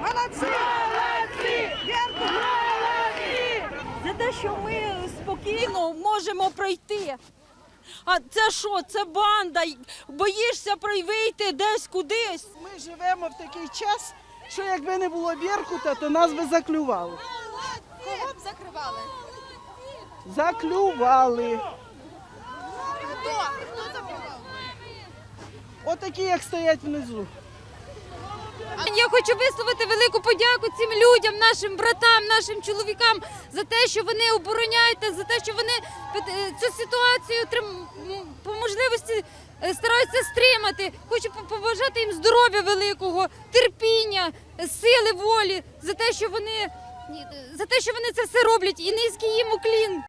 Молодці! Молодці! Вірку! за те, що ми спокійно можемо пройти. А це що? Це банда. Боїшся вийти десь кудись. Ми живемо в такий час, що якби не було Беркута, то нас би заклювали. Кого б закривали? Заклювали. Хто? Хто закривав? Отакі, як стоять внизу. Я хочу висловити велику подяку цим людям, нашим братам, нашим чоловікам за те, що вони обороняють, та за те, що вони е, цю ситуацію по можливості е, стараються стримати. Хочу побажати їм здоров'я великого, терпіння, е, сили волі за те, що вони за те, що вони це все роблять, і низький їм уклін.